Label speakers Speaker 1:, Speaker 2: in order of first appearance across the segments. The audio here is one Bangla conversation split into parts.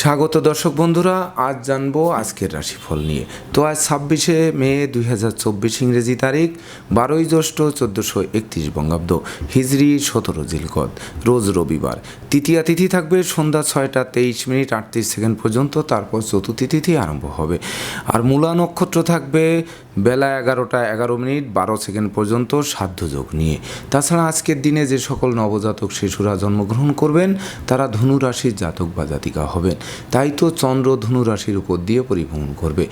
Speaker 1: স্বাগত দর্শক বন্ধুরা, আজ জানব আজকের রাশিফল নিয়ে। তো আজ ছাব্বিশে মে দুই হাজার চব্বিশ ইংরেজি তারিখ, বারোই জ্যৈষ্ঠ চোদ্দোশো একত্রিশ বঙ্গাব্দ, হিজড়ি সতেরো জিলকদ রোজ রবিবার। তৃতীয়া তিথি থাকবে সন্ধ্যা ছয়টা তেইশ মিনিট আটত্রিশ সেকেন্ড পর্যন্ত, তারপর চতুর্থী তিথি আরম্ভ হবে। আর মূলা নক্ষত্র থাকবে বেলা এগারোটা এগারো মিনিট বারো সেকেন্ড পর্যন্ত সাধ্যযোগ নিয়ে। তাছাড়া আজকের দিনে যে সকল নবজাতক শিশুরা জন্মগ্রহণ করবেন, তারা ধনু রাশির জাতক বা জাতিকা হবেন। তাই তো চন্দ্র ধনু রাশির উপর দিয়ে পরিভ্রমণ করবে।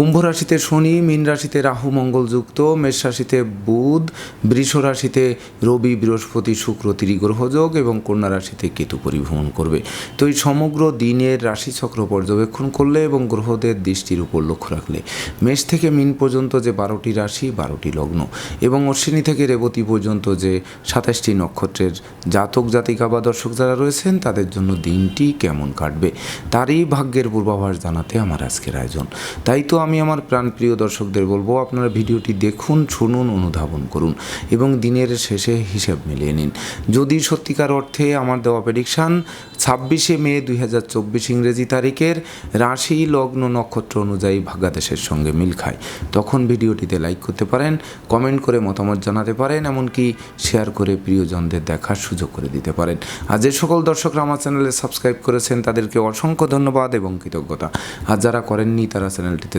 Speaker 1: কুম্ভ রাশিতে শনি, মীন রাশিতে রাহু মঙ্গল যুক্ত মেষ রাশিতে বুধ, বৃষ রাশিতে রবি, বৃহস্পতি, শুক্র ত্রিগ্রহযোগ এবং কন্যা রাশিতে কেতু পরিভ্রমণ করবে। তো এই সমগ্র দিনের রাশিচক্র পর্যবেক্ষণ করলে এবং গ্রহদের দৃষ্টির উপর লক্ষ্য রাখলে মেষ থেকে মিন পর্যন্ত যে বারোটি রাশি, বারোটি লগ্ন এবং অশ্বিনী থেকে রেবতী পর্যন্ত যে সাতাশটি নক্ষত্রের জাতক, জাতিকা বা দর্শক যারা রয়েছেন, তাদের জন্য দিনটি কেমন কাটবে, তারই ভাগ্যের পূর্বাভাস জানাতে আমার আজকের আয়োজন। তাই তো আমি আমার প্রাণপ্রিয় দর্শকদের বলব, আপনারা ভিডিওটি দেখুন, শুনুন, অনুধাবন করুন এবং দিনের শেষে হিসাব মিলিয়ে নিন। যদি সত্যিকার অর্থে আমার দেওয়া প্রেডিকশান ছাব্বিশে মে দুই হাজার চব্বিশ ইংরেজি তারিখের রাশি লগ্ন নক্ষত্র অনুযায়ী ভাগ্যাদেশের সঙ্গে মিল খায়। তখন ভিডিওটিতে লাইক করতে পারেন কমেন্ট করে মতামত জানাতে পারেন, এমনকি শেয়ার করে প্রিয়জনদের দেখার সুযোগ করে দিতে পারেন। আর যে সকল দর্শকরা আমার চ্যানেলে সাবস্ক্রাইব করেছেন, তাদেরকে অসংখ্য ধন্যবাদ এবং কৃতজ্ঞতা। আর যারা করেননি, তারা চ্যানেলটিতে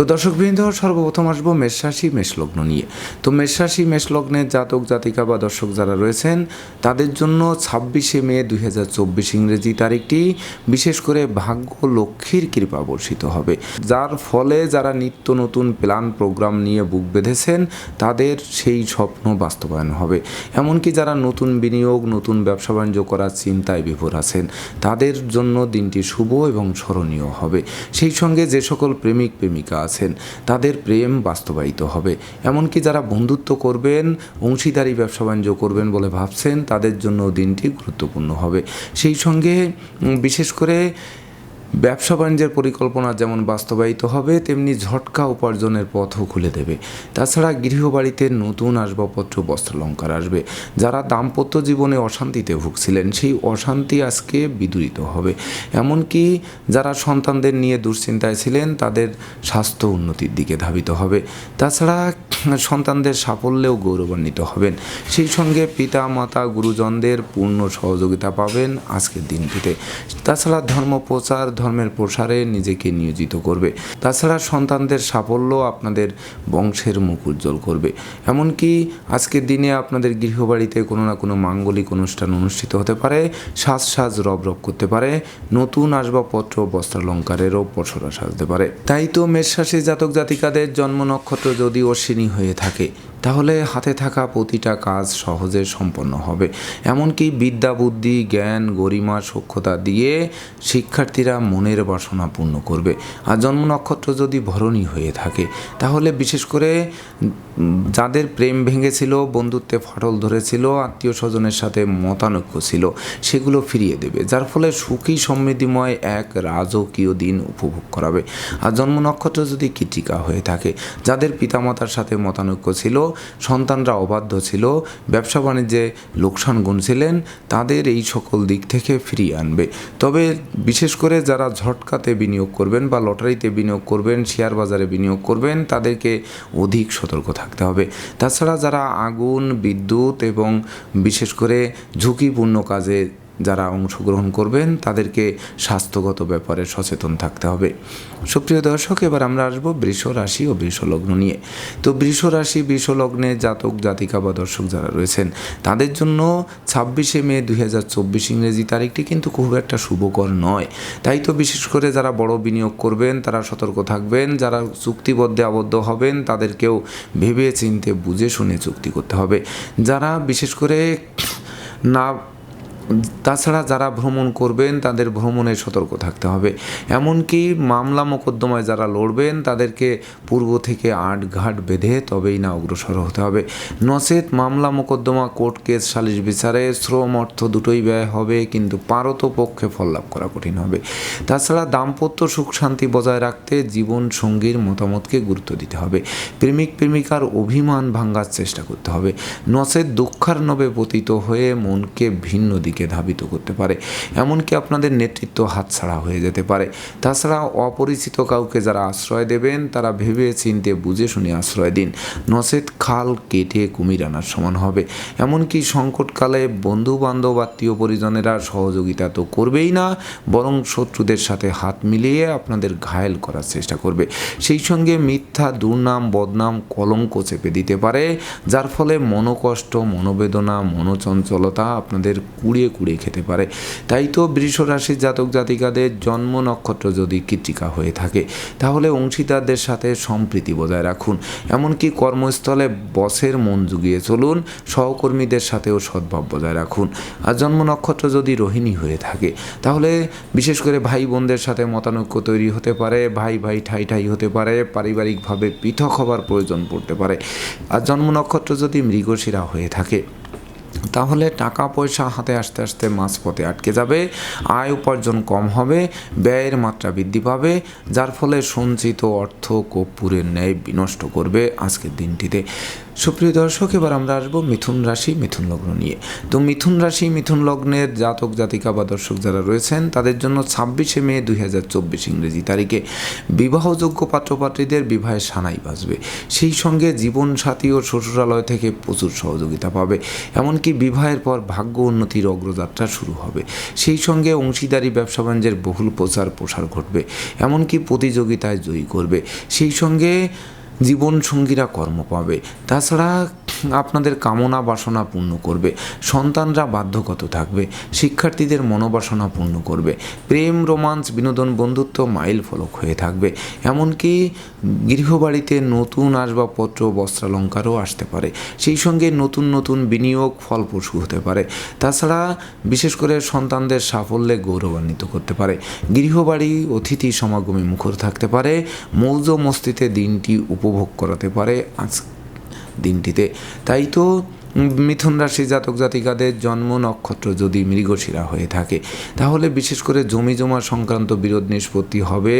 Speaker 1: তো দর্শক দর্শকবৃন্দ, সর্বপ্রথম আসব মেষরাশি, মেষলগ্ন নিয়ে। তো মেষরাশি মেষলগ্নের জাতক, জাতিকা বা দর্শক যারা রয়েছেন, তাদের জন্য ছাব্বিশে মে দুই হাজার চব্বিশ ইংরেজি তারিখটি, বিশেষ করে ভাগ্য লক্ষ্মীর কৃপা বর্ষিত হবে। যার ফলে যারা নিত্য নতুন প্ল্যান, প্রোগ্রাম নিয়ে বুক বেঁধেছেন, তাদের সেই স্বপ্ন বাস্তবায়ন হবে। এমনকি যারা নতুন বিনিয়োগ, নতুন ব্যবসা বাণিজ্য করার চিন্তায় বিভোর আছেন, তাদের জন্য দিনটি শুভ এবং স্মরণীয় হবে। সেই সঙ্গে যে সকল প্রেমিক, প্রেমিকা আছেন, তাদের প্রেম বাস্তবায়িত হবে। এমনকি যারা বন্ধুত্ব করবেন, অংশীদারি ব্যবসা বাণিজ্য করবেন বলে ভাবছেন, তাদের জন্য দিনটি গুরুত্বপূর্ণ হবে। সেই সঙ্গে বিশেষ করে ব্যবসা বাণিজ্যের পরিকল্পনা যেমন বাস্তবায়িত হবে, তেমনি ঝটকা উপার্জনের পথও খুলে দেবে। তাছাড়া গৃহবাড়িতে নতুন আসবাবপত্র, বস্ত্রালঙ্কার আসবে। যারা দাম্পত্য জীবনে অশান্তিতে ভুগছিলেন, সেই অশান্তি আজকে বিদূরিত হবে। এমনকি যারা সন্তানদের নিয়ে দুশ্চিন্তায় ছিলেন, তাদের স্বাস্থ্য উন্নতির দিকে ধাবিত হবে। তাছাড়া সন্তানদের সাফল্যেও গৌরবান্বিত হবেন। সেই সঙ্গে পিতা মাতা গুরুজনদের পূর্ণ সহযোগিতা পাবেন আজকের দিনটিতে। তাছাড়া ধর্ম প্রচার ধর্মের প্রসারে নিজেকে নিয়োজিত করবে। তাছাড়া সন্তানদের সাফল্য আপনাদের বংশের মুখ উজ্জ্বল করবে। এমনকি আজকের দিনে আপনাদের গৃহবাড়িতে কোনো না কোনো মাঙ্গলিক অনুষ্ঠান অনুষ্ঠিত হতে পারে, সাজ সাজ রব রব করতে পারে, নতুন আসবাবপত্র, বস্ত্রালঙ্কারেরও পসরা সাজতে পারে। তাই তো মেষরাশি জাতক জাতিকাদের জন্ম নক্ষত্র যদি অশ্বিনী হয়ে থাকে তাহলে হাতে থাকা প্রতিটা কাজ সহজে সম্পন্ন হবে। এমনকি বিদ্যা, বুদ্ধি, জ্ঞান, গরিমা, সক্ষতা দিয়ে শিক্ষার্থীরা মনের বাসনা পূর্ণ করবে। আর জন্ম নক্ষত্র যদি ভরণী হয়ে থাকে, তাহলে বিশেষ করে যাদের প্রেম ভেঙেছিল, বন্ধুত্বে ফাটল ধরেছিল আত্মীয় স্বজনের সাথে মতানৈক্য ছিল, সেগুলো ফিরিয়ে দেবে। যার ফলে সুখী, সমৃদ্ধিময় এক রাজকীয় দিন উপভোগ করাবে। আর জন্ম নক্ষত্র যদি কৃতিকা হয়ে থাকে, যাদের পিতামাতার সাথে মতানৈক্য ছিল সন্তানরা অবাধ্য ছিল। ব্যবসা বাণিজ্যে লোকসান গুনছিলেন, তাদের এই সকল দিক থেকে ফিরিয়ে আনবে। তবে বিশেষ করে যারা ঝটকাতে বিনিয়োগ করবেন বা লটারিতে বিনিয়োগ করবেন, শেয়ার বাজারে বিনিয়োগ করবেন, তাদেরকে অধিক সতর্ক থাকতে হবে। তাছাড়া যারা আগুন, বিদ্যুৎ এবং বিশেষ করে ঝুঁকিপূর্ণ কাজে যারা অংশগ্রহণ করবেন, তাদেরকে স্বাস্থ্যগত ব্যাপারে সচেতন থাকতে হবে। সুপ্রিয় দর্শক, এবার আমরা আসব বৃষ রাশি ও বৃষ লগ্ন নিয়ে। তো বৃষ রাশি, বৃষ লগ্নে জাতক, জাতিকা বা দর্শক যারা রয়েছেন, তাদের জন্য ছাব্বিশে মে দুই হাজার চব্বিশ ইংরেজি তারিখটি কিন্তু খুব একটা শুভকর নয়। তাই তো বিশেষ করে যারা বড় বিনিয়োগ করবেন, তারা সতর্ক থাকবেন। যারা চুক্তিবদ্ধে আবদ্ধ হবেন, তাদেরকেও ভেবে চিনতে বুঝে শুনে চুক্তি করতে হবে। যারা বিশেষ করে না তাছাড়া যারা ভ্রমণ করবেন, তাদের ভ্রমণে সতর্ক থাকতে হবে। এমনকি মামলা মোকদ্দমায় যারা লড়বেন, তাদেরকে পূর্ব থেকে আট ঘাট বেঁধে তবেই না অগ্রসর হতে হবে। নচেত মামলা মোকদ্দমা কোর্ট কেস, সালিশ বিচারে শ্রম অর্থ দুটোই ব্যয় হবে, কিন্তু পারত পক্ষে ফল লাভ করা কঠিন হবে। তাছাড়া দাম্পত্য সুখ শান্তি বজায় রাখতে জীবন সঙ্গীর মতামতকে গুরুত্ব দিতে হবে। প্রেমিক প্রেমিকার অভিমান ভাঙ্গার চেষ্টা করতে হবে। নচেত দুঃখার্ণবে পতিত হয়ে মনকে ভিন্ন দিকে ধাবিত করতে পারে, এমনকি আপনাদের নেতৃত্ব হাতছাড়া হয়ে যেতে পারে। তাছাড়া অপরিচিত কাউকে যারা আশ্রয় দেবেন, তারা ভেবে চিনতে বুঝে শুনে আশ্রয় দিন। নচেত খাল কেটে কুমির আনার সমান হবে। এমনকি সংকটকালে বন্ধু বান্ধব আত্মীয় পরিজনেরা সহযোগিতা তো করবেই না, বরং শত্রুদের সাথে হাত মিলিয়ে আপনাদের ঘায়েল করার চেষ্টা করবে। সেই সঙ্গে মিথ্যা, দুর্নাম, বদনাম, কলঙ্ক চেপে দিতে পারে, যার ফলে মনোকষ্ট, মনোবেদনা, মনোচঞ্চলতা আপনাদের কুড়িয়ে কুড়িয়ে খেতে পারে। তাই তো বৃষ রাশির জাতক জাতিকাদের জন্ম নক্ষত্র যদি কৃত্রিকা হয়ে থাকে, তাহলে অংশীদারদের সাথে সম্প্রীতি বজায় রাখুন। এমনকি কর্মস্থলে বসের মন জুগিয়ে চলুন, সহকর্মীদের সাথেও সদ্ভাব বজায় রাখুন। আর জন্ম নক্ষত্র যদি রোহিণী হয়ে থাকে, তাহলে বিশেষ করে ভাই বোনদের সাথে মতানৈক্য তৈরি হতে পারে, ভাই ভাই ঠাই ঠাই হতে পারে, পারিবারিকভাবে পৃথক হবার প্রয়োজন পড়তে পারে। আর জন্ম নক্ষত্র যদি মৃগশিরা হয়ে থাকে তাহলে টাকা পয়সা হাতে আসতে আসতে মাঝপথে আটকে যাবে, আয় উপার্জন কম হবে, ব্যয়ের মাত্রা বৃদ্ধি পাবে, যার ফলে সঞ্চিত অর্থ কর্পূরের ন্যায় বিনষ্ট করবে আজকের দিনটিতে। সুপ্রিয় দর্শক, এবার আমরা আসব মিথুন রাশি, মিথুন লগ্ন নিয়ে। তো মিথুন রাশি, মিথুন লগ্নের জাতক, জাতিকা বা দর্শক যারা রয়েছেন, তাদের জন্য ছাব্বিশে মে দুই হাজার চব্বিশ ইংরেজি তারিখে বিবাহযোগ্য পাত্রপাত্রীদের বিবাহের সানাই বাজবে। সেই সঙ্গে জীবনসাথী ও শ্বশুরালয় থেকে প্রচুর সহযোগিতা পাবে। এমনকি বিবাহের পর ভাগ্য উন্নতির অগ্রযাত্রা শুরু হবে। সেই সঙ্গে অংশীদারি, ব্যবসা বাণিজ্যের বহুল প্রচার প্রসার ঘটবে। এমনকি প্রতিযোগিতায় জয়ী করবে। সেই সঙ্গে জীবন সঙ্গীরা কর্ম পাবে। তাছাড়া আপনাদের কামনা বাসনা পূর্ণ করবে। সন্তানরা বাধ্যগত থাকবে। শিক্ষার্থীদের মনোবাসনা পূর্ণ করবে। প্রেম, রোমান্স, বিনোদন, বন্ধুত্ব মাইল ফলক হয়ে থাকবে। এমনকি গৃহবাড়িতে নতুন আসবাবপত্র, বস্ত্রালঙ্কারও আসতে পারে। সেই সঙ্গে নতুন নতুন বিনিয়োগ ফলপ্রসূ হতে পারে। তাছাড়া বিশেষ করে সন্তানদের সাফল্যে গৌরবান্বিত করতে পারে। গৃহবাড়ি, অতিথি সমাগমে মুখর থাকতে পারে। মৌজ মস্তিতে দিনটি উপভোগ করাতে পারে আজ দিনটিতে। তাই তো মিথুন রাশি জাতক জাতিকাদের জন্ম নক্ষত্র যদি মৃগশিরা হয়ে থাকে, তাহলে বিশেষ করে জমি জমা সংক্রান্ত বিরোধ নিষ্পত্তি হবে।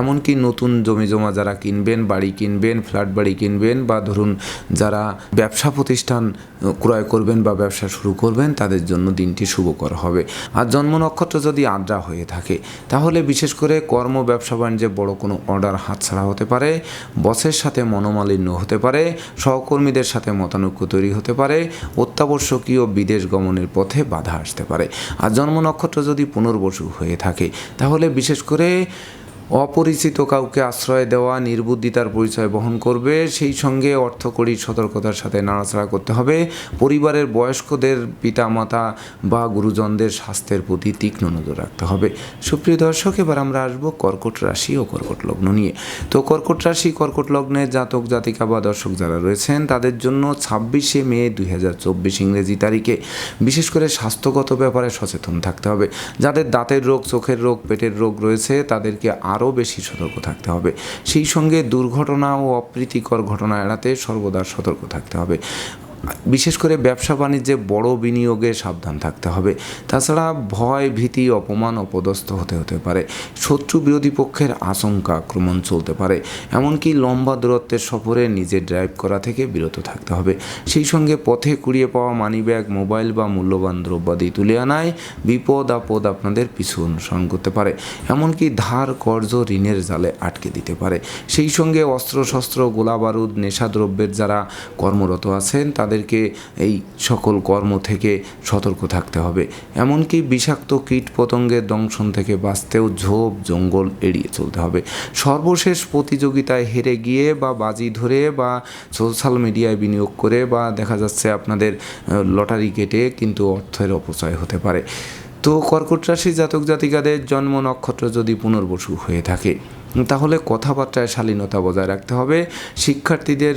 Speaker 1: এমনকি নতুন জমি জমা যারা কিনবেন, বাড়ি কিনবেন, ফ্ল্যাট বাড়ি কিনবেন বা ধরুন যারা ব্যবসা প্রতিষ্ঠান ক্রয় করবেন বা ব্যবসা শুরু করবেন, তাদের জন্য দিনটি শুভকর হবে। আর জন্ম নক্ষত্র যদি আদ্রা হয়ে থাকে, তাহলে বিশেষ করে কর্ম, ব্যবসা বাণিজ্যে বড় কোনো অর্ডার হাতছাড়া হতে পারে, বসের সাথে মনোমালিন্য হতে পারে, সহকর্মীদের সাথে মতানৈক্য তৈরি হতে পারে অত্যাবশ্যকীয় বিদেশ গমনের পথে বাধা আসতে পারে। আর জন্ম নক্ষত্র যদি পুনর্বসু হয়ে থাকে, তাহলে বিশেষ করে অপরিচিত কাউকে আশ্রয় দেওয়া, নির্বুদ্ধিতার পরিচয় বহন করবে, সেই সঙ্গে অর্থকরী সতর্কতার সাথে নাড়াচাড়া করতে হবে। পরিবারের বয়স্কদের পিতামাতা বা গুরুজনদের স্বাস্থ্যের প্রতি তীক্ষ্ণ নজর রাখতে হবে। সুপ্রিয় দর্শক, এবার আমরা আসব কর্কট রাশি ও কর্কট লগ্ন নিয়ে। তো কর্কট রাশি, কর্কট লগ্নে জাতক, জাতিকা বা দর্শক যারা রয়েছেন, তাদের জন্য ছাব্বিশে মে দুই হাজার চব্বিশ ইংরেজি তারিখে বিশেষ করে স্বাস্থ্যগত ব্যাপারে সচেতন থাকতে হবে। যাদের দাঁতের রোগ, চোখের রোগ, পেটের রোগ রয়েছে, তাদেরকে আরও বেশি সতর্ক থাকতে হবে। সেই সঙ্গে দুর্ঘটনা ও অপ্রীতিকর ঘটনা এড়াতে সর্বদা সতর্ক থাকতে হবে। বিশেষ করে ব্যবসা বাণিজ্যে বড় বিনিয়োগে সাবধান থাকতে হবে। তাছাড়া ভয়, ভীতি, অপমান, অপদস্থ হতে হতে পারে। শত্রু বিরোধী পক্ষের আশঙ্কা, আক্রমণ চলতে পারে। এমনকি লম্বা দূরত্বের সফরে নিজে ড্রাইভ করা থেকে বিরত থাকতে হবে। সেই সঙ্গে পথে কুড়িয়ে পাওয়া মানিব্যাগ, মোবাইল বা মূল্যবান দ্রব্যাদি তুলে আনায় বিপদ, আপদ আপনাদের পিছু অনুসরণ করতে পারে। এমনকি ধার, কর্জ, ঋণের জালে আটকে দিতে পারে। সেই সঙ্গে অস্ত্রশস্ত্র, গোলা বারুদ, নেশাদ্রব্যের যারা কর্মরত আছেন তাদেরকে এই সকল কর্ম থেকে সতর্ক থাকতে হবে। এমনকি বিষাক্ত কীট পতঙ্গের দংশন থেকে বাঁচতেও ঝোপ, জঙ্গল এড়িয়ে চলতে হবে। সর্বশেষ প্রতিযোগিতায় হেরে গিয়ে বা বাজি ধরে বা সোশ্যাল মিডিয়ায় বিনিয়োগ করে বা দেখা যাচ্ছে আপনাদের লটারি কেটে কিন্তু অর্থের অপচয় হতে পারে। তো কর্কট রাশি জাতক জাতিকাদের জন্ম নক্ষত্র যদি পুনর্বসু হয়ে থাকে তাহলে কথাবার্তায় শালীনতা বজায় রাখতে হবে, শিক্ষার্থীদের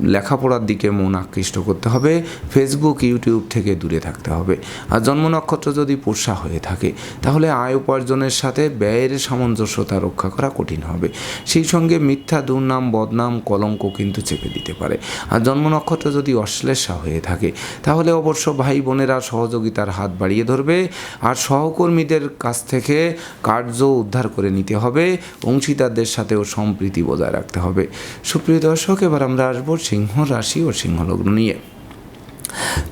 Speaker 1: লেখাপড়ার দিকে মন আকৃষ্ট করতে হবে ফেসবুক ইউটিউব থেকে দূরে থাকতে হবে। আর জন্ম নক্ষত্র যদি পোষা হয়ে থাকে, তাহলে আয় উপার্জনের সাথে ব্যয়ের সামঞ্জস্যতা রক্ষা করা কঠিন হবে। সেই সঙ্গে মিথ্যা, দুর্নাম, বদনাম, কলঙ্ক কিন্তু চেপে দিতে পারে। আর জন্ম নক্ষত্র যদি অশ্লেষা হয়ে থাকে, তাহলে অবশ্য ভাই বোনেরা সহযোগিতার হাত বাড়িয়ে ধরবে। আর সহকর্মীদের কাছ থেকে কার্য উদ্ধার করে নিতে হবে অংশীদারদের সাথেও সম্প্রীতি বজায় রাখতে হবে। সুপ্রিয় দর্শক, এবার আমরা আসব সিংহ রাশি ও সিংহলগ্ন নিয়ে।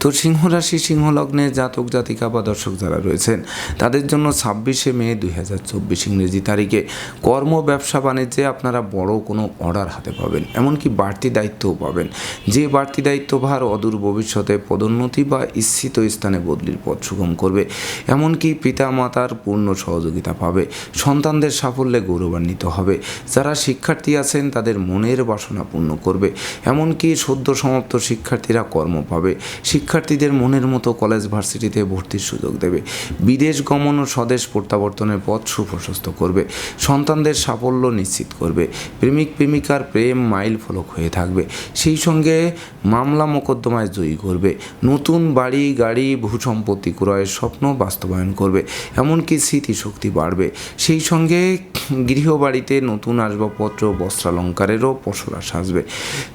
Speaker 1: তো সিংহ রাশি, সিংহ লগ্নে জাতক, জাতিকা বা দর্শক যারা রয়েছেন, তাদের জন্য ছাব্বিশে মে দুই হাজার চব্বিশ ইংরেজি তারিখে কর্ম, ব্যবসা, বাণিজ্যে আপনারা বড় কোনো অর্ডার হাতে পাবেন। এমনকি বাড়তি দায়িত্বও পাবেন। যে বাড়তি দায়িত্বভার অদূর ভবিষ্যতে পদোন্নতি বা ইচ্ছিত স্থানে বদলির পথ সুগম করবে, এমনকি পিতা মাতার পূর্ণ সহযোগিতা পাবে, সন্তানদের সাফল্যে গৌরবান্বিত হবে। যারা শিক্ষার্থী আছেন, তাদের মনের বাসনা পূর্ণ করবে, এমনকি সদ্য সমাপ্ত শিক্ষার্থীরা কর্ম পাবে। শিক্ষার্থীদের মনের মতো কলেজ ভার্সিটিতে ভর্তির সুযোগ দেবে। বিদেশ গমন ও স্বদেশ প্রত্যাবর্তনের পথ সুপ্রশস্ত করবে। সন্তানদের সাফল্য নিশ্চিত করবে। প্রেমিক প্রেমিকার প্রেম মাইল ফলক হয়ে থাকবে। সেই সঙ্গে মামলা মোকদ্দমায় জয়ী করবে। নতুন বাড়ি, গাড়ি, ভূসম্পত্তি ক্রয়ের স্বপ্ন বাস্তবায়ন করবে। এমনকি স্মৃতিশক্তি বাড়বে। সেই সঙ্গে গৃহবাড়িতে নতুন আসবাবপত্র, বস্ত্রালঙ্কারেরও পসরা সাজবে।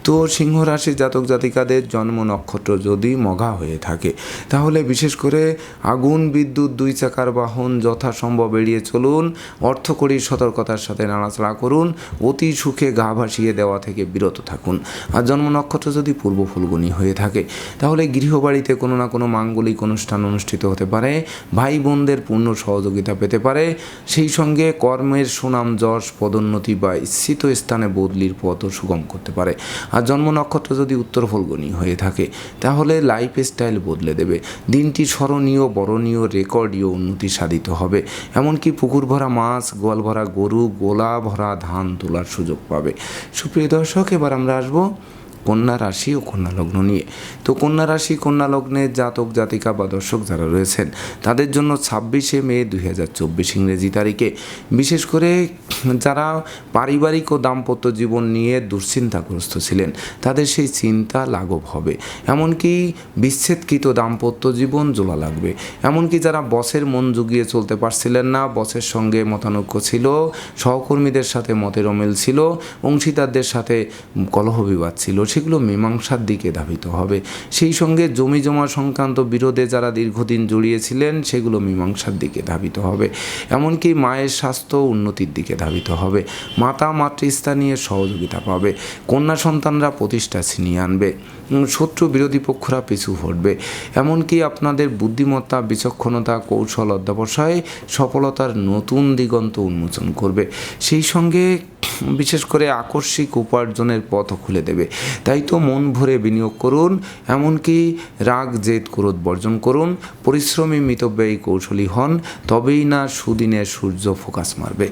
Speaker 1: তো সিংহ রাশির জাতক জাতিকাদের জন্ম নক্ষত্র যদি মঘা হয়ে থাকে, তাহলে বিশেষ করে আগুন, বিদ্যুৎ, দুই চাকার বাহন যথাসম্ভব এড়িয়ে চলুন, অর্থকরী সতর্কতার সাথে নাড়াচাড়া করুন, অতি সুখে গা ভাসিয়ে দেওয়া থেকে বিরত থাকুন। আর জন্ম নক্ষত্র যদি পূর্ব ফুলগুনি হয়ে থাকে, তাহলে গৃহবাড়িতে কোনো না কোনো মাঙ্গলিক অনুষ্ঠান অনুষ্ঠিত হতে পারে ভাই বোনদের পূর্ণ সহযোগিতা পেতে পারে। সেই সঙ্গে কর্মের সুনাম, যশ, পদোন্নতি বা ইচ্ছিত স্থানে বদলির পথও সুগম করতে পারে। আর জন্ম নক্ষত্র যদি উত্তর ফলগুনি হয়ে থাকে, তাহলে লাইফ স্টাইল বদলে দেবে। দিনটি স্মরণীয়, বরণীয় রেকর্ডীয় উন্নতি সাধিত হবে। এমনকি পুকুর ভরা মাছ, গোয়াল ভরা গরু, গোলা ভরা ধান তোলার সুযোগ পাবে। সুপ্রিয় দর্শক, এবার আমরা আসব কন্যা রাশি ও কন্যা লগ্ন নিয়ে। তো কন্যা রাশি, কন্যা লগ্নে জাতক, জাতিকা বা দর্শক যারা রয়েছেন, তাদের জন্য ছাব্বিশে মে দুই হাজার চব্বিশ ইংরেজি তারিখে। বিশেষ করে যারা পারিবারিক ও দাম্পত্য জীবন নিয়ে দুশ্চিন্তাগ্রস্ত ছিলেন, তাদের সেই চিন্তা লাঘব হবে। এমনকি বিচ্ছেদকৃত দাম্পত্য জীবন জোলা লাগবে। এমনকি যারা বসের মন জুগিয়ে চলতে পারছিলেন না, বসের সঙ্গে মতানৈক্য ছিল, সহকর্মীদের সাথে মতের অমিল ছিল, অংশীদারদের সাথে কলহ বিবাদ ছিল সেগুলো মীমাংসার দিকে ধাবিত হবে। সেই সঙ্গে জমি জমা সংক্রান্ত বিরোধে যারা দীর্ঘদিন জড়িয়েছিলেন, সেগুলো মীমাংসার দিকে ধাবিত হবে। এমনকি মায়ের স্বাস্থ্য উন্নতির দিকে ধাবিত হবে। মাতা মাতৃস্থানীয় সহযোগিতা পাবে। কন্যা সন্তানরা প্রতিষ্ঠা ছিনিয়ে আনবে। শত্রু বিরোধী পক্ষরা পিছু হটবে। এমনকি আপনাদের বুদ্ধিমত্তা, বিচক্ষণতা, কৌশল অধ্যাবসায় সফলতার নতুন দিগন্ত উন্মোচন করবে। সেই সঙ্গে বিশেষ করে আকস্মিক উপার্জনের পথও খুলে দেবে। তাই তো মন ভরে বিনিয়োগ করুন, এমনকি রাগ, জেদ, ক্রোধ বর্জন করুন, পরিশ্রমী মিতব্যয়ী কৌশলী হন, তবেই না সুদিনে সূর্য ফোকাস মারবে।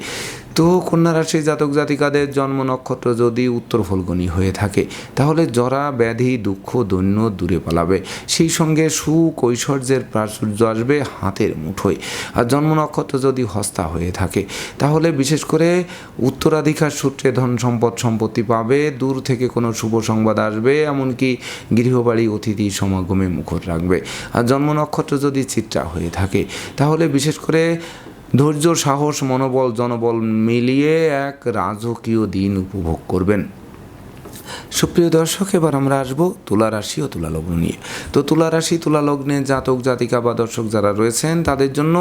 Speaker 1: তো কন্যা রাশি জাতক জাতিকাদের জন্ম নক্ষত্র যদি উত্তর ফলগনি হয়ে থাকে, তাহলে জরা, ব্যাধি, দুঃখ, দৈন্য দূরে পালাবে। সেই সঙ্গে সুখ, ঐশ্বর্যের প্রাচুর্য আসবে হাতের মুঠোয়। আর জন্ম নক্ষত্র যদি হস্তা হয়ে থাকে, তাহলে বিশেষ করে উত্তরাধিকার সূত্রে ধন সম্পদ সম্পত্তি পাবে, দূর থেকে কোনো শুভ সংবাদ আসবে, এমনকি গৃহবাড়ি, অতিথি, সমাগমে মুখর রাখবে। আর জন্ম নক্ষত্র যদি চিত্রা হয়ে থাকে, তাহলে বিশেষ করে ধৈর্য, সাহস, মনোবল, জনবল মিলিয়ে এক রাজকীয় দিন উপভোগ করবেন। সুপ্রিয় দর্শক, এবার আমরা আসব তুলা রাশি ও তুলা লগ্ন নিয়ে। তো তুলা রাশি, তুলা লগ্নে জাতক, জাতিকা বা দর্শক যারা রয়েছেন, তাদের জন্য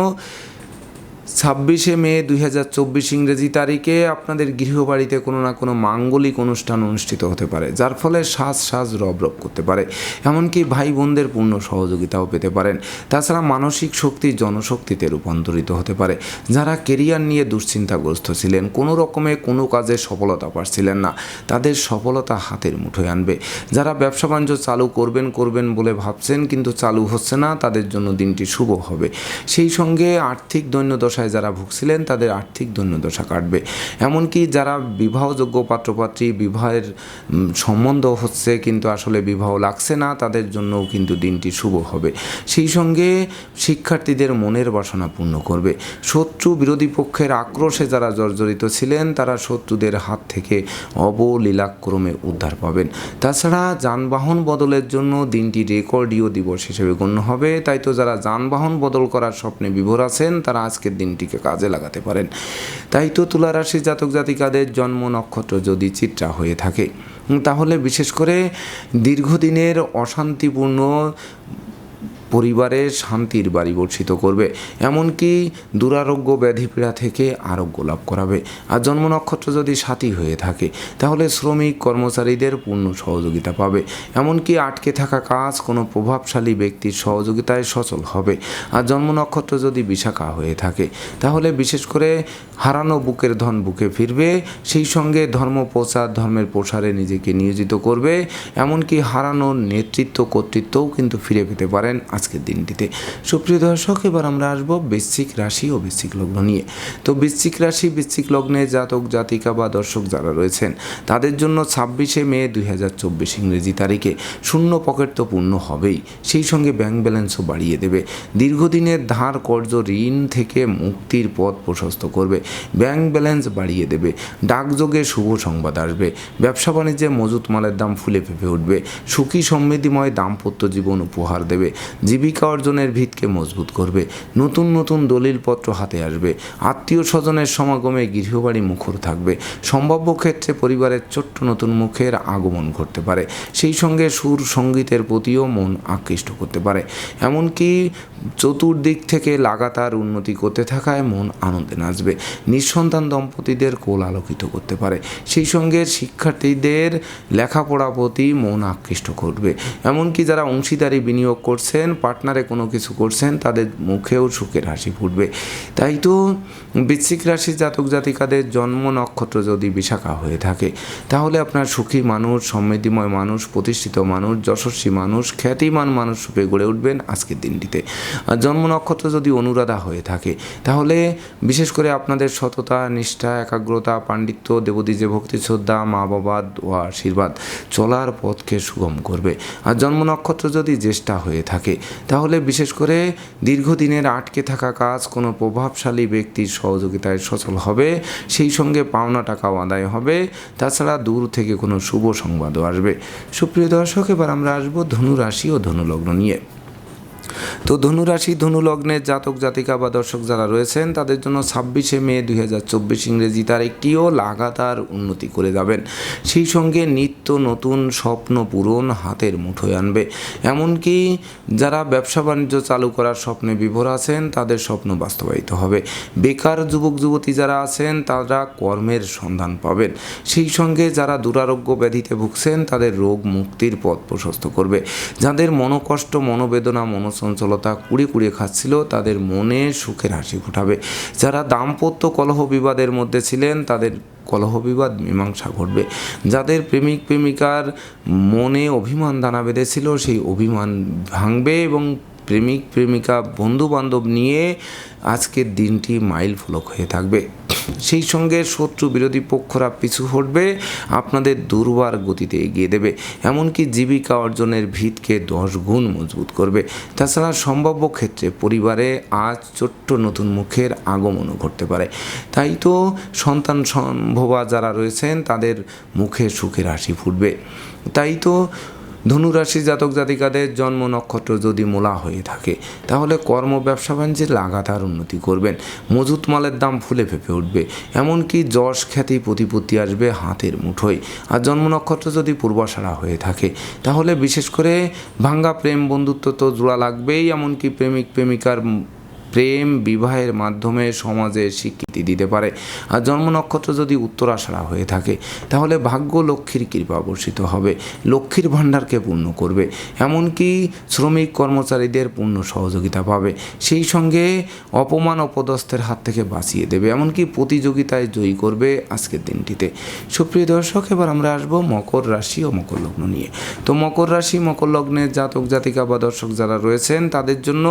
Speaker 1: ছাব্বিশে মে দুই হাজার চব্বিশ ইংরেজি তারিখে আপনাদের গৃহবাড়িতে কোনো না কোনো মাঙ্গলিক অনুষ্ঠান অনুষ্ঠিত হতে পারে, যার ফলে সাজ সাজ রব রব করতে পারে, এমনকি ভাই বোনদের পূর্ণ সহযোগিতাও পেতে পারেন। তাছাড়া মানসিক শক্তি জনশক্তিতে রূপান্তরিত হতে পারে, যারা কেরিয়ার নিয়ে দুশ্চিন্তাগ্রস্ত ছিলেন, কোনো রকমে কোনো কাজে সফলতা পাচ্ছিলেন না, তাদের সফলতা হাতের মুঠোয় আনবে। যারা ব্যবসা বাণিজ্য চালু করবেন করবেন বলে ভাবছেন, কিন্তু চালু হচ্ছে না, তাদের জন্য দিনটি শুভ হবে। সেই সঙ্গে আর্থিক দৈন্য দশায় যারা ভুগছিলেন, তাদের আর্থিক দৈন্যদশা কাটবে। এমনকি যারা বিবাহযোগ্য পাত্রপাত্রী, বিবাহের সম্বন্ধ হচ্ছে কিন্তু আসলে বিবাহ লাগছে না, তাদের জন্যও কিন্তু দিনটি শুভ হবে। সেই সঙ্গে শিক্ষার্থীদের মনের বাসনা পূর্ণ করবে। শত্রু বিরোধী পক্ষের আক্রোশে যারা জর্জরিত ছিলেন, তারা শত্রুদের হাত থেকে অবলীলাক্রমে উদ্ধার পাবেন। তাছাড়া যানবাহন বদলের জন্য দিনটি রেকর্ডীয় দিবস হিসেবে গণ্য হবে। তাই তো যারা যানবাহন বদল করার স্বপ্নে বিভোর আছেন, তারা আজকের দিনটিকে কাজে লাগাতে পারেন। তাই তো তুলারাশি জাতক জাতিকাদের জন্ম নক্ষত্র যদি চিত্রা হয়ে থাকে। তাহলে বিশেষ করে দীর্ঘদিনের অশান্তিপূর্ণ পরিবারে শান্তির বাড়ি বর্ষিত করবে, এমনকি দুরারোগ্য ব্যাধিপীড়া থেকে আরোগ্য লাভ করাবে। আর জন্ম নক্ষত্র যদি সাথী হয়ে থাকে, তাহলে শ্রমিক কর্মচারীদের পূর্ণ সহযোগিতা পাবে। এমনকি আটকে থাকা কাজ কোনো প্রভাবশালী ব্যক্তির সহযোগিতায় সচল হবে। আর জন্ম নক্ষত্র যদি বিশাখা হয়ে থাকে, তাহলে বিশেষ করে হারানো বুকের ধন বুকে ফিরবে, সেই সঙ্গে ধর্ম প্রচার, ধর্মের প্রসারে নিজেকে নিয়োজিত করবে, এমনকি হারানো নেতৃত্ব কর্তৃত্বও কিন্তু ফিরে পেতে পারেন আজকের দিনটিতে। সুপ্রিয় দর্শক, এবার আমরা আসব বৃশ্চিক রাশি ও বৃশ্চিক লগ্ন নিয়ে। তো বৃশ্চিক রাশি, বৃশ্চিক লগ্নে জাতক, জাতিকা বা দর্শক যারা রয়েছেন, তাদের জন্য ছাব্বিশে মে দুই হাজার চব্বিশ ইংরেজি তারিখে শূন্য পকেট তো পূর্ণ হবেই। সেই সঙ্গে ব্যাংক ব্যালেন্সও বাড়িয়ে দেবে। দীর্ঘদিনের ধার কর্য ঋণ থেকে মুক্তির পথ প্রশস্ত করবে। ব্যাংক ব্যালেন্স বাড়িয়ে দেবে। ডাকযোগে শুভ সংবাদ আসবে। ব্যবসা বাণিজ্যে মজুত মালের দাম ফুলে ফেপে উঠবে। সুখী সমৃদ্ধিময় দাম্পত্য জীবন উপহার দেবে। জীবিকা অর্জনের ভিতকে মজবুত করবে। নতুন নতুন দলিলপত্র হাতে আসবে। আত্মীয় স্বজনের সমাগমে গৃহবাড়ি মুখর থাকবে। সম্ভাব্য ক্ষেত্রে পরিবারের ছোট্ট নতুন মুখের আগমন ঘটতে পারে। সেই সঙ্গে সুর সঙ্গীতের প্রতিও মন আকৃষ্ট করতে পারে। এমনকি চতুর্দিক থেকে লাগাতার উন্নতি করতে থাকায় মন আনন্দে নাচবে। নিঃসন্তান দম্পতিদের কোল আলোকিত করতে পারে। সেই সঙ্গে শিক্ষার্থীদের লেখাপড়া প্রতি মন আকৃষ্ট করবে। এমনকি যারা অংশীদারি বিনিয়োগ করছেন পার্টনারে কোনো কিছু করছেন, তাদের মুখেও সুখের হাসি ফুটবে। তাই তো বৃশ্চিক রাশি জাতক জাতিকাদের জন্ম নক্ষত্র যদি বিশাখা হয়ে থাকে, তাহলে আপনার সুখী মানুষ, সমৃদ্ধিময় মানুষ, প্রতিষ্ঠিত মানুষ, যশস্বী মানুষ, খ্যাতিমান মানুষ রূপে গড়ে উঠবেন আজকের দিনটিতে। আর জন্ম নক্ষত্র যদি অনুরাধা হয়ে থাকে, তাহলে বিশেষ করে আপনাদের সততা, নিষ্ঠা, একাগ্রতা, পাণ্ডিত্য দেবদীজে ভক্তি শ্রদ্ধা মা বাবার ও আশীর্বাদ, চলার পথকে সুগম করবে। আর জন্ম নক্ষত্র যদি জ্যেষ্ঠা হয়ে থাকে তাহলে বিশেষ করে দীর্ঘদিনের আটকে থাকা কাজ কোনো প্রভাবশালী ব্যক্তির সহযোগিতায় সচল হবে, সেই সঙ্গে পাওনা টাকাও আদায় হবে। তাছাড়া দূর থেকে কোনো শুভ সংবাদও আসবে। সুপ্রিয় দর্শক, এবার আমরা আসব ধনুরাশি ও ধনুলগ্ন নিয়ে। তো ধনুরাশি ধনু লগ্নের জাতক, জাতিকা বা দর্শক যারা রয়েছেন, তাদের জন্য ছাব্বিশে মে দুই হাজার চব্বিশ ইংরেজি তারিখটিও লাগাতার উন্নতি করে যাবেন। সেই সঙ্গে নিত্য নতুন স্বপ্ন পূরণ হাতের মুঠোয় আনবে। এমনকি যারা ব্যবসা বাণিজ্য চালু করার স্বপ্নে বিভোর আছেন, তাদের স্বপ্ন বাস্তবায়িত হবে। বেকার যুবক, যুবতী যারা আছেন, তারা কর্মের সন্ধান পাবেন। সেই সঙ্গে যারা দুরারোগ্য ব্যাধিতে ভুগছেন, তাদের রোগ মুক্তির পথ প্রশস্ত করবে। যাদের মনোকষ্ট, মনোবেদনা মনোচঞ্চলতা কুড়ে কুড়ে খাচ্ছিল, তাদের মনে সুখের হাসি ফোটাবে। যারা দাম্পত্য কলহ বিবাদের মধ্যে ছিলেন, তাদের কলহ বিবাদ মীমাংসা ঘটবে। যাদের প্রেমিক প্রেমিকার মনে অভিমান দানা বেঁধেছিল, সেই অভিমান ভাঙবে এবং প্রেমিক, প্রেমিকা বন্ধু বান্ধব নিয়ে আজকের দিনটি মাইল ফলক হয়ে থাকবে। সেই সঙ্গে শত্রু বিরোধী পক্ষরা পিছু হটবে, আপনাদের দুর্বার গতিতে এগিয়ে দেবে। এমনকি জীবিকা অর্জনের ভিতকে দশ গুণ মজবুত করবে। তাছাড়া সম্ভাব্য ক্ষেত্রে পরিবারে আজ ছোট্ট নতুন মুখের আগমনও ঘটতে পারে। তাই তো সন্তান সম্ভবা যারা রয়েছেন, তাদের মুখে সুখের হাসি ফুটবে। তাই তো ধনুরাশি জাতক জাতিকাদের জন্ম নক্ষত্র যদি মোলা হয়ে থাকে, তাহলে কর্ম ব্যবসা বাণিজ্যে লাগাতার উন্নতি করবেন। মজুত মালের দাম ফুলে ফেপে উঠবে, এমনকি যশ খ্যাতি প্রতিপত্তি আসবে হাতের মুঠোয়। আর জন্ম নক্ষত্র যদি পূর্বাশারা হয়ে থাকে, তাহলে বিশেষ করে ভাঙ্গা প্রেম বন্ধুত্ব তো জোড়া লাগবেই, এমনকি প্রেমিক প্রেমিকার প্রেম বিবাহের মাধ্যমে সমাজে স্বীকৃতি দিতে পারে। আর জন্ম নক্ষত্র যদি উত্তরাষাঢ়া হয়ে থাকে, তাহলে ভাগ্য লক্ষ্মীর কৃপা বর্ষিত হবে, লক্ষ্মীর ভাণ্ডারকে পূর্ণ করবে। এমনকি শ্রমিক কর্মচারীদের পূর্ণ সহযোগিতা পাবে। সেই সঙ্গে অপমান অপদস্থের হাত থেকে বাঁচিয়ে দেবে। এমনকি প্রতিযোগিতায় জয়ী করবে আজকের দিনটিতে। সুপ্রিয় দর্শক, এবার আমরা আসব মকর রাশি ও মকর লগ্ন নিয়ে। তো মকর রাশি, মকর লগ্নের জাতক জাতিকা বা দর্শক যারা রয়েছেন, তাদের জন্য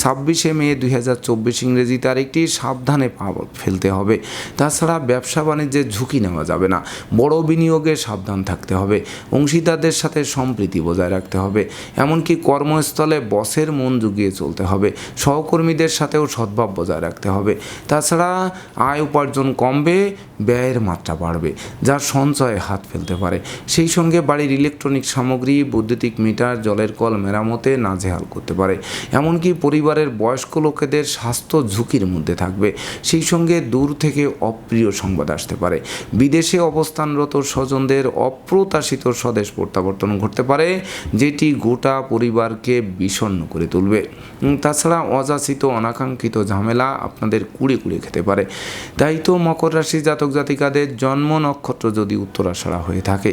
Speaker 1: ছাব্বিশে মে দু হাজার হাজার চব্বিশ ইংরেজি তারিখটি সাবধানে পা ফেলতে হবে। তাছাড়া ব্যবসা বাণিজ্যের ঝুঁকি নেওয়া যাবে না। বড় বিনিয়োগে সাবধান থাকতে হবে। অংশীদারদের সাথে সম্প্রীতি বজায় রাখতে হবে। এমনকি কর্মস্থলে বসের মন জুগিয়ে চলতে হবে। সহকর্মীদের সাথেও সদ্ভাব বজায় রাখতে হবে। তাছাড়া আয় উপার্জন কমবে, ব্যয়ের মাত্রা বাড়বে, যা সঞ্চয়ে হাত ফেলতে পারে। সেই সঙ্গে বাড়ির ইলেকট্রনিক সামগ্রী, বৈদ্যুতিক মিটার, জলের কল, মেরামতে নাজেহাল করতে পারে। এমনকি পরিবারের বয়স্ক লোকেদের স্বাস্থ্য ঝুঁকির মধ্যে থাকবে। সেই সঙ্গে দূর থেকে অপ্রিয় সংবাদ আসতে পারে। বিদেশে অবস্থানরত স্বজনদের অপ্রত্যাশিত স্বদেশ প্রত্যাবর্তন ঘটতে পারে, যেটি গোটা পরিবারকে বিষণ্ণ করে তুলবে। তাছাড়া অযাচিত, অনাকাঙ্ক্ষিত ঝামেলা আপনাদের কুড়ে কুড়ে খেতে পারে। তাই তো মকর রাশি জাতক জাতিকাদের জন্ম নক্ষত্র যদি উত্তরাষাড়া হয়ে থাকে,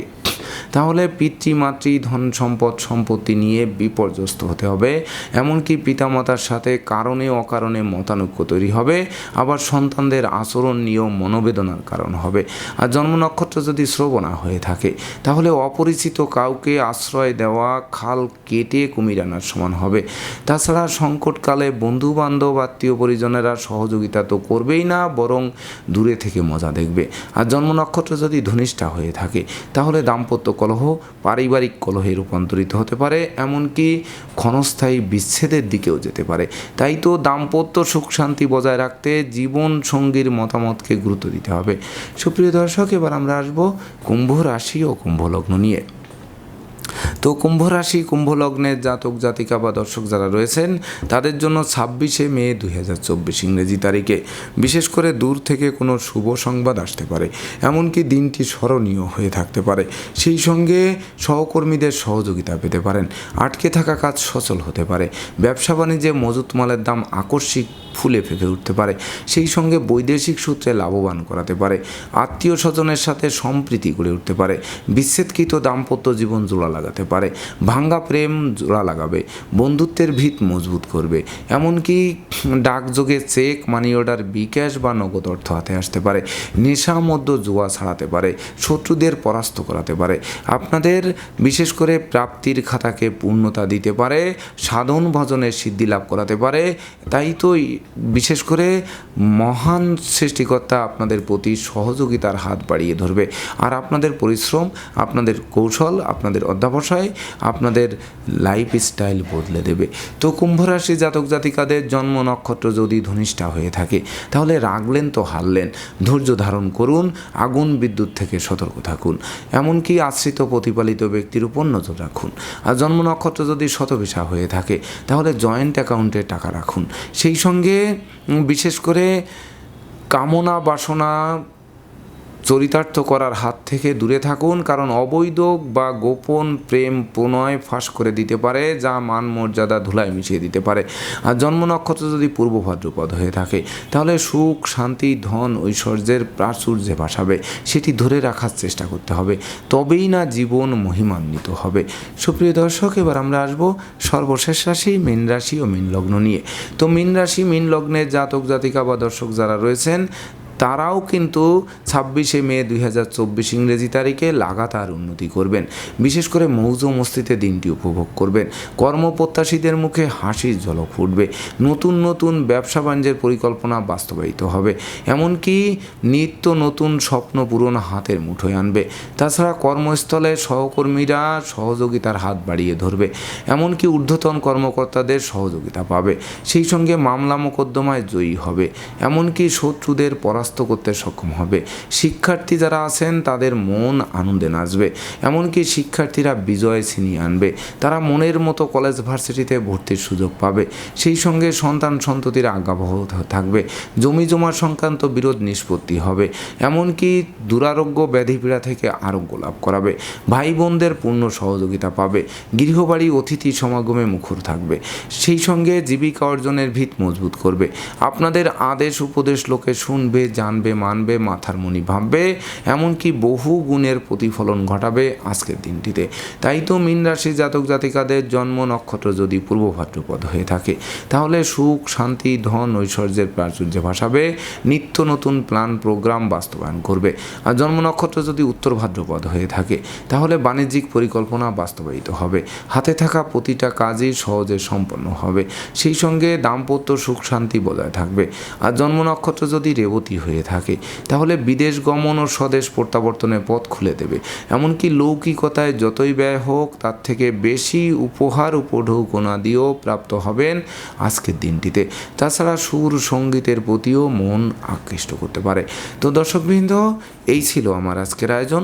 Speaker 1: তাহলে পিতৃমাতৃ ধন সম্পদ, সম্পত্তি নিয়ে বিপর্যস্ত হতে হবে। এমনকি পিতামাতার সাথে কারণে অকারণে মতানৈক্য তৈরি হবে, আবার সন্তানদের আচরণ নিয়েও মনোবেদনার কারণ হবে। আর জন্ম নক্ষত্র যদি শ্রবণা হয়ে থাকে, তাহলে অপরিচিত কাউকে আশ্রয় দেওয়া, খাল কেটে কুমির আনার সমান হবে। তাছাড়া সংকটকালে বন্ধু বান্ধব আত্মীয় পরিজনেরা সহযোগিতা তো করবেই না, বরং দূরে থেকে মজা দেখবে। আর জন্ম নক্ষত্র যদি ধনিষ্ঠা হয়ে থাকে, তাহলে দাম্পত্য কলহ, পারিবারিক কলহে রূপান্তরিত হতে পারে, এমনকি ক্ষণস্থায়ী বিচ্ছেদের দিকেও যেতে পারে। তাই তো দাম্পত্য সুখ শান্তি বজায় রাখতে জীবন সঙ্গীর মতামতকে গুরুত্ব দিতে হবে। সুপ্রিয় দর্শক, এবার আমরা আসব কুম্ভ রাশি ও কুম্ভ লগ্ন নিয়ে। তো কুম্ভ রাশি কুম্ভ লগ্নের জাতক, জাতিকা বা দর্শক যারা রয়েছেন, তাদের জন্য ছাব্বিশে মে দুই হাজার চব্বিশ ইংরেজি তারিখে। বিশেষ করে দূর থেকে কোনো শুভ সংবাদ আসতে পারে, এমনকি দিনটি স্মরণীয় হয়ে থাকতে পারে। সেই সঙ্গে সহকর্মীদের সহযোগিতা পেতে পারেন। আটকে থাকা কাজ সচল হতে পারে। ব্যবসা বাণিজ্যে মজুত মালের দাম আকস্মিক ফুলে ফেঁপে উঠতে পারে। সেই সঙ্গে বৈদেশিক সূত্রে লাভবান করাতে পারে। আত্মীয় স্বজনের সাথে সম্প্রীতি গড়ে উঠতে পারে। বিচ্ছেদকৃত দাম্পত্য জীবন জোড়া লাগাতে পারে। ভাঙ্গা প্রেম জোড়া লাগাবে। বন্ধুত্বের ভিত মজবুত করবে। এমনকি ডাকযোগে চেক, মানি অর্ডার বিকাশ বা নগদ অর্থ হাতে আসতে পারে। নেশা মধ্য জুয়া ছাড়াতে পারে। শত্রুদের পরাস্ত করাতে পারে। আপনাদের বিশেষ করে প্রাপ্তির খাতাকে পূর্ণতা দিতে পারে। সাধন ভজনের সিদ্ধি লাভ করাতে পারে। তাই তো বিশেষ করে মহান সৃষ্টিকর্তা আপনাদের প্রতি সহযোগিতার হাত বাড়িয়ে ধরবে। আর আপনাদের পরিশ্রম, আপনাদের কৌশল, আপনাদের অধ্যাবসায়, আপনাদের লাইফ স্টাইল বদলে দেবে। তো কুম্ভ রাশি জাতক জাতিকাদের জন্ম নক্ষত্র যদি ধনিষ্ঠা হয়ে থাকে, তাহলে রাগলেন তো হারলেন। ধৈর্য ধারণ করুন, আগুন বিদ্যুৎ থেকে সতর্ক থাকুন। এমনকি আশ্রিত প্রতিপালিত ব্যক্তির উপর নজর রাখুন। আর জন্ম নক্ষত্র যদি শতবিশা হয়ে থাকে, তাহলে জয়েন্ট অ্যাকাউন্টে টাকা রাখুন। সেই সঙ্গে বিশেষ করে কামনা বাসনা চরিতার্থ করার হাত থেকে দূরে থাকুন, কারণ অবৈধ বা গোপন প্রেম প্রণয় ফাঁস করে দিতে পারে, যা মান মর্যাদা ধুলায় মিশিয়ে দিতে পারে। আর জন্ম নক্ষত্র যদি পূর্ব ভাদ্রপদ হয়ে থাকে, তাহলে সুখ, শান্তি, ধন, ঐশ্বর্যের প্রাচুর্যে ভাসাবে। সেটি ধরে রাখার চেষ্টা করতে হবে। তবেই না জীবন মহিমান্বিত হবে। সুপ্রিয় দর্শক, এবার আমরা আসব সর্বশেষ রাশি, মীন রাশি ও মীন লগ্ন নিয়ে। তো মীন রাশি, মীন লগ্নের জাতক জাতিকা বা দর্শক যারা রয়েছেন তারাও কিন্তু ছাব্বিশে মে দুই হাজার চব্বিশ ইংরেজি তারিখে লাগাতার উন্নতি করবেন। বিশেষ করে মৌজ মস্তিতে দিনটি উপভোগ করবেন। কর্মপ্রত্যাশীদের মুখে হাসির ঝলক ফুটবে। নতুন নতুন ব্যবসা বাণিজ্যের পরিকল্পনা বাস্তবায়িত হবে। এমনকি নিত্য নতুন স্বপ্ন পূরণ হাতের মুঠোয় আনবে। তাছাড়া কর্মস্থলে সহকর্মীরা সহযোগিতার হাত বাড়িয়ে ধরবে। এমনকি ঊর্ধ্বতন কর্মকর্তাদের সহযোগিতা পাবে। সেই সঙ্গে মামলা মোকদ্দমায় জয়ী হবে। এমনকি শত্রুদের পরাস্ত করতে সক্ষম হবে। শিক্ষার্থী যারা আছেন, তাদের মন আনন্দে নাচবে। এমনকি শিক্ষার্থীরা বিজয় ছিনিয়ে আনবে। তারা মনের মতো কলেজ ভার্সিটিতে ভর্তির সুযোগ পাবে। সেই সঙ্গে সন্তান সন্ততির আজ্ঞাবহ থাকবে। জমি জমা সংক্রান্ত বিরোধ নিষ্পত্তি হবে। এমনকি দুরারোগ্য ব্যাধিপীড়া থেকে আরোগ্য লাভ করাবে। ভাই বোনদের পূর্ণ সহযোগিতা পাবে। গৃহবাড়ি, অতিথি সমাগমে মুখর থাকবে। সেই সঙ্গে জীবিকা অর্জনের ভিত মজবুত করবে। আপনাদের আদেশ, উপদেশ, লোকে শুনবে জানবে, মানবে, মাথার মনি ভাববে, এমনকি বহু গুণের প্রতিফলন ঘটাবে আজকের দিনটিতে। তাই তো মীন রাশি জাতক জাতিকাদের জন্ম নক্ষত্র যদি পূর্ব ভাদ্রপদ হয়ে থাকে, তাহলে সুখ, শান্তি, ধন, ঐশ্বর্যের প্রাচুর্য ভাসাবে, নিত্য নতুন প্ল্যান, প্রোগ্রাম বাস্তবায়ন করবে। আর জন্ম নক্ষত্র যদি উত্তর ভাদ্রপদ হয়ে থাকে, তাহলে বাণিজ্যিক পরিকল্পনা বাস্তবায়িত হবে। হাতে থাকা প্রতিটা কাজই সহজে সম্পন্ন হবে। সেই সঙ্গে দাম্পত্য সুখ শান্তি বজায় থাকবে। আর জন্ম নক্ষত্র যদি রেবতী হয়ে থাকে, তাহলে বিদেশ গমন ও স্বদেশ প্রত্যাবর্তনের পথ খুলে দেবে। এমনকি লৌকিকতায় যতই ব্যয় হোক, তার থেকে বেশি উপহার উপঢৌকনা দিয়েও প্রাপ্ত হবেন আজকের দিনটিতে। তাছাড়া সুর সঙ্গীতের প্রতিও মন আকৃষ্ট করতে পারে। তো দর্শকবৃন্দ, এই ছিল আমার আজকের আয়োজন।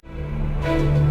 Speaker 1: Thank you.